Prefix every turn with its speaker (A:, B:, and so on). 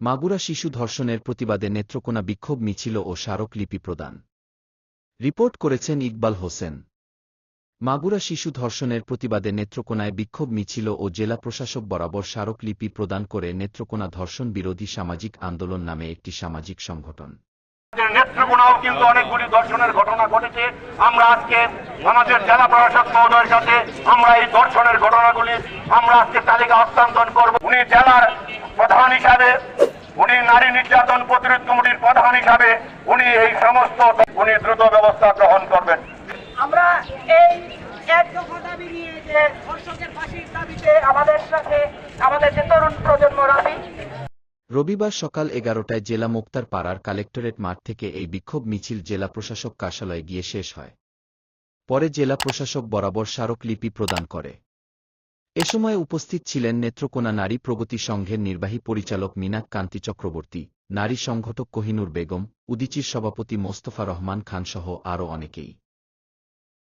A: মাগুরা শিশু ধর্ষণের প্রতিবাদে নেত্রকোনা বিক্ষোভ মিছিল ও স্মারকলিপি প্রদান। রিপোর্ট করেছেন ইকবাল হোসেন। মাগুরা শিশু ধর্ষণের প্রতিবাদে নেত্রকোনায় বিক্ষোভ মিছিল ও জেলা প্রশাসক বরাবর স্মারকলিপি প্রদান করে নেত্রকোনা ধর্ষণ বিরোধী সামাজিক আন্দোলন নামে একটি সামাজিক সংগঠন।
B: নেত্রকোনাও কিন্তু অনেকগুলি ধর্ষণের ঘটনা ঘটেছে। আমরা আজকে আমাদের জেলা প্রশাসক মহোদয়ের সাথে আমরা এই ধর্ষণের ঘটনাগুলি আমরা আজকে তালিকা হস্তান্তর করব। উনি জেলার প্রধান হিসাবে, উনি নারী নির্যাতন প্রতিরোধ কমিটির প্রধান হিসাবে উনি এই সমস্ত উনি দ্রুত ব্যবস্থা গ্রহণ করবেন।
C: আমরা এই এক দাবি নিয়ে যে ধর্ষকের ফাঁসির দাবিতে আমাদের সাথে আমাদের যে তরুণ প্রজন্ম রাবি
A: রবিবার সকাল এগারোটায় জেলা মুক্তার পাড়ার কালেক্টরেট মাঠ থেকে এই বিক্ষোভ মিছিল জেলা প্রশাসক কার্যালয়ে গিয়ে শেষ হয়। পরে জেলা প্রশাসক বরাবর স্মারকলিপি প্রদান করে। এ সময় উপস্থিত ছিলেন নেত্রকোনা নারী প্রগতি সংঘের নির্বাহী পরিচালক মিনাক কান্তি চক্রবর্তী, নারী সংগঠক কোহিনুর বেগম, উদিচির সভাপতি মোস্তফা রহমান খানসহ আরও অনেকেই।